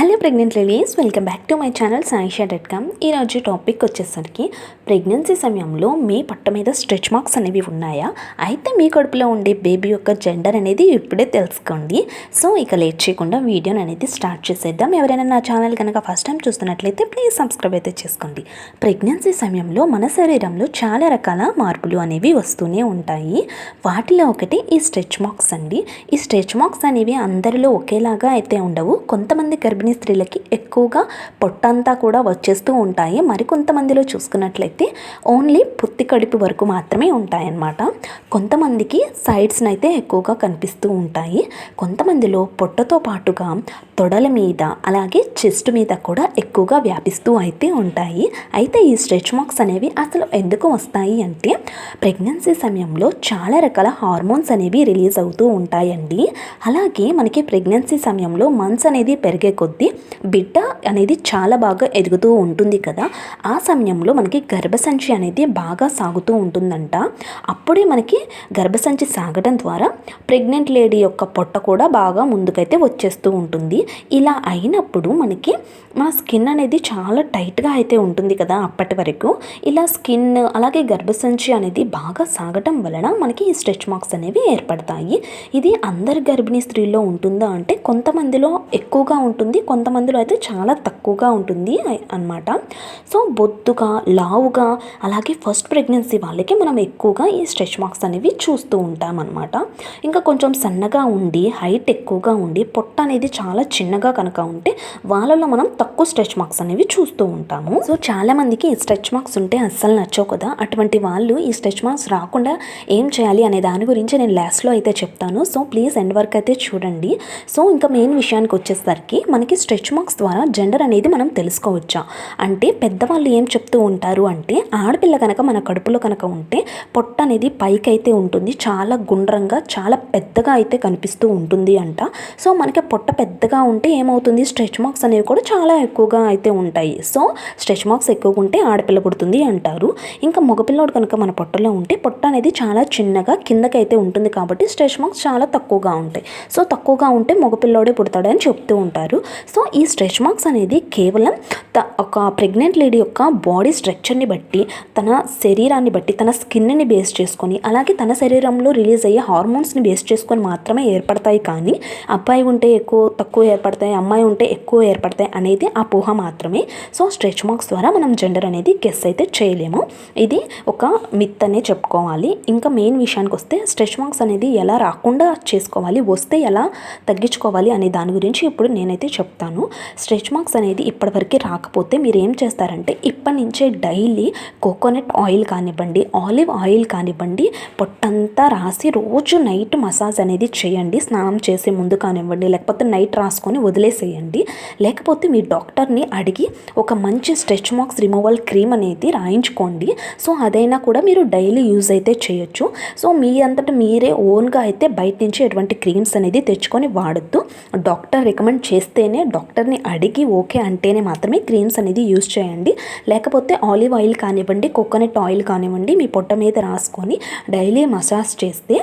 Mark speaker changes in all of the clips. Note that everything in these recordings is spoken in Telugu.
Speaker 1: Hello pregnant ladies welcome back to my channel Saisha dot com. ఈరోజు టాపిక్ వచ్చేసరికి ప్రెగ్నెన్సీ సమయంలో మీ పట్ట మీద స్ట్రెచ్ మార్క్స్ అనేవి ఉన్నాయా? అయితే మీ కడుపులో ఉండే బేబీ యొక్క జెండర్ అనేది ఇప్పుడే తెలుసుకోండి. సో ఇక లేట్ చేయకుండా వీడియోని అనేది స్టార్ట్ చేసేద్దాం. ఎవరైనా నా ఛానల్ కనుక ఫస్ట్ టైం చూస్తున్నట్లయితే ప్లీజ్ సబ్స్క్రైబ్ అయితే చేసుకోండి. ప్రెగ్నెన్సీ సమయంలో మన శరీరంలో చాలా రకాల మార్పులు అనేవి వస్తూనే ఉంటాయి. వాటిలో ఒకటి ఈ స్ట్రెచ్ మార్క్స్ అండి. ఈ స్ట్రెచ్ మార్క్స్ అనేవి అందరిలో ఒకేలాగా అయితే ఉండవు. కొంతమంది గర్భిణీ స్త్రీలకి ఎక్కువగా పొట్టంతా కూడా వచ్చేస్తూ ఉంటాయి. మరికొంతమందిలో చూసుకున్నట్లయితే ఓన్లీ పుత్తి కడుపు వరకు మాత్రమే ఉంటాయన్నమాట. కొంతమందికి సైడ్స్ని అయితే ఎక్కువగా కనిపిస్తూ ఉంటాయి. కొంతమందిలో పొట్టతో పాటుగా తొడల మీద అలాగే చెస్ట్ మీద కూడా ఎక్కువగా వ్యాపిస్తూ అయితే ఉంటాయి. అయితే ఈ స్ట్రెచ్ మార్క్స్ అనేవి అసలు ఎందుకు వస్తాయి అంటే ప్రెగ్నెన్సీ సమయంలో చాలా రకాల హార్మోన్స్ అనేవి రిలీజ్ అవుతూ ఉంటాయండి. అలాగే మనకి ప్రెగ్నెన్సీ సమయంలో మంత్స్ అనేది పెరిగే కొద్దీ బిడ్డ అనేది చాలా బాగా ఎదుగుతూ ఉంటుంది కదా. ఆ సమయంలో మనకి గర్భసంచి అనేది బాగా సాగుతూ ఉంటుందంట. అప్పుడే మనకి గర్భసంచి సాగడం ద్వారా ప్రెగ్నెంట్ లేడీ యొక్క పొట్ట కూడా బాగా ముందుకైతే వచ్చేస్తూ ఉంటుంది. ఇలా అయినప్పుడు మనకి మన స్కిన్ అనేది చాలా టైట్గా అయితే ఉంటుంది కదా అప్పటి వరకు. ఇలా స్కిన్ అలాగే గర్భసంచి అనేది బాగా సాగటం వలన మనకి ఈ స్ట్రెచ్ మార్క్స్ అనేవి ఏర్పడతాయి. ఇది అందరి గర్భిణీ స్త్రీల్లో ఉంటుందా అంటే కొంతమందిలో ఎక్కువగా ఉంటుంది కొంతమందిలో అయితే చాలా తక్కువగా ఉంటుంది అన్నమాట. సో బొద్దుగా లావుగా అలాగే ఫస్ట్ ప్రెగ్నెన్సీ వాళ్ళకి మనం ఎక్కువగా ఈ స్ట్రెచ్ మార్క్స్ అనేవి చూస్తూ ఉంటాం అనమాట ఇంకా కొంచెం సన్నగా ఉండి హైట్ ఎక్కువగా ఉండి పొట్ట అనేది చాలా చిన్నగా కనుక ఉంటే వాళ్ళలో మనం తక్కువ స్ట్రెచ్ మార్క్స్ అనేవి చూస్తూ ఉంటాము. సో చాలా మందికి ఈ స్ట్రెచ్ మార్క్స్ ఉంటే అస్సలు నచ్చవు కదా. అటువంటి వాళ్ళు ఈ స్ట్రెచ్ మార్క్స్ రాకుండా ఏం చేయాలి అనే దాని గురించి నేను లాస్ట్లో అయితే చెప్తాను. సో ప్లీజ్ ఎండ్ వరకు అయితే చూడండి. సో ఇంకా మెయిన్ విషయానికి వచ్చేసరికి మనకి స్ట్రెచ్ మార్క్స్ ద్వారా జెండర్ అనేది మనం తెలుసుకోవచ్చా? అంటే పెద్దవాళ్ళు ఏం చెప్తూ ఉంటారు అంటే ఆడపిల్ల కనుక మన కడుపులో కనుక ఉంటే పొట్ట అనేది పైకైతే ఉంటుంది చాలా గుండ్రంగా చాలా పెద్దగా అయితే కనిపిస్తూ ఉంటుంది అంట. సో మనకి పొట్ట పెద్దగా ఉంటే ఏమవుతుంది? స్ట్రెచ్ మార్క్స్ అనేవి కూడా చాలా ఎక్కువగా అయితే ఉంటాయి. సో స్ట్రెచ్ మార్క్స్ ఎక్కువగా ఉంటే ఆడపిల్ల పుడుతుంది అంటారు. ఇంకా మగపిల్లోడు కనుక మన పొట్టలో ఉంటే పొట్ట అనేది చాలా చిన్నగా కిందకైతే ఉంటుంది కాబట్టి స్ట్రెచ్ మార్క్స్ చాలా తక్కువగా ఉంటాయి. సో తక్కువగా ఉంటే మగపిల్లోడే పుడతాడని చెప్తూ ఉంటారు. సో ఈ స్ట్రెచ్ మార్క్స్ అనేది కేవలం త ఒక ప్రెగ్నెంట్ లేడీ యొక్క బాడీ స్ట్రక్చర్ని బట్టి తన శరీరాన్ని బట్టి తన స్కిన్ని బేస్ చేసుకొని అలాగే తన శరీరంలో రిలీజ్ అయ్యే హార్మోన్స్ని బేస్ చేసుకొని మాత్రమే ఏర్పడతాయి కానీ అబ్బాయి ఉంటే ఎక్కువ తక్కువ ఏర్పడతాయి అమ్మాయి ఉంటే ఎక్కువ ఏర్పడతాయి అనేది అపోహ మాత్రమే. సో స్ట్రెచ్ మార్క్స్ ద్వారా మనం జెండర్ అనేది గెస్ అయితే చేయలేము. ఇది ఒక మిత్ అనే చెప్పుకోవాలి. ఇంకా మెయిన్ విషయానికి వస్తే స్ట్రెచ్ మార్క్స్ అనేది ఎలా రాకుండా చేసుకోవాలి వస్తే ఎలా తగ్గించుకోవాలి అనే దాని గురించి ఇప్పుడు నేనైతే చెప్తాను. స్ట్రెచ్ మార్క్స్ అనేది ఇప్పటివరకు రాకపోతే మీరు ఏం చేస్తారంటే ఇప్పటి నుంచే డైలీ కోకోనట్ ఆయిల్ కానివ్వండి ఆలివ్ ఆయిల్ కానివ్వండి పొట్టంతా రాసి రోజు నైట్ మసాజ్ అనేది చేయండి. స్నానం చేసే ముందు కానివ్వండి లేకపోతే నైట్ రాసుకొని వదిలేసేయండి. లేకపోతే మీ డాక్టర్ని అడిగి ఒక మంచి స్ట్రెచ్ మార్క్స్ రిమూవల్ క్రీమ్ అనేది రాయించుకోండి. సో అదైనా కూడా మీరు డైలీ యూజ్ అయితే చేయొచ్చు. సో మీ అంతటా మీరే ఓన్గా అయితే బయట నుంచి ఎటువంటి క్రీమ్స్ అనేది తెచ్చుకొని వాడద్దు. డాక్టర్ రికమెండ్ చేస్తేనే డాక్టర్ని అడిగి ఓకే అంటేనే మాత్రమే క్రీమ్స్ అనేది యూజ్ చేయండి. లేకపోతే ఆలివ్ ఆయిల్ కానివ్వండి కోకోనట్ ఆయిల్ కానివ్వండి మీ పొట్ట మీద రాసుకొని డైలీ మసాజ్ చేస్తే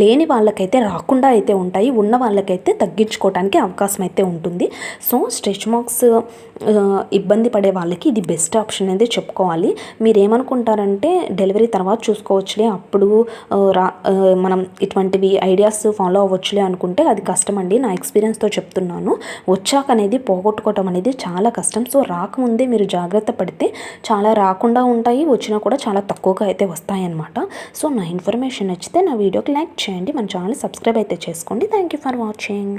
Speaker 1: లేని వాళ్ళకైతే రాకుండా అయితే ఉంటాయి ఉన్న వాళ్ళకైతే తగ్గించుకోవడానికి అవకాశం అయితే ఉంటుంది. సో స్ట్రెచ్ మార్క్స్ ఇబ్బంది పడే వాళ్ళకి ఇది బెస్ట్ ఆప్షన్ అనేది చెప్పుకోవాలి. మీరు ఏమనుకుంటారంటే డెలివరీ తర్వాత చూసుకోవచ్చులే అప్పుడు రా మనం ఇటువంటివి ఐడియాస్ ఫాలో అవ్వచ్చులే అనుకుంటే అది కష్టం అండి నా ఎక్స్పీరియన్స్తో చెప్తున్నాను. వచ్చాక అనేది పోగొట్టుకోవటం అనేది చాలా కష్టం. సో రాకముందే మీరు జాగ్రత్త పడితే చాలా రాకుండా ఉంటాయి వచ్చినా కూడా చాలా తక్కువగా అయితే వస్తాయి అన్నమాట సో నా ఇన్ఫర్మేషన్ నచ్చితే నా వీడియోకి లైక్ చేయండి. మన ఛానల్ సబ్స్క్రైబ్ అయితే చేసుకోండి. Thank you for watching.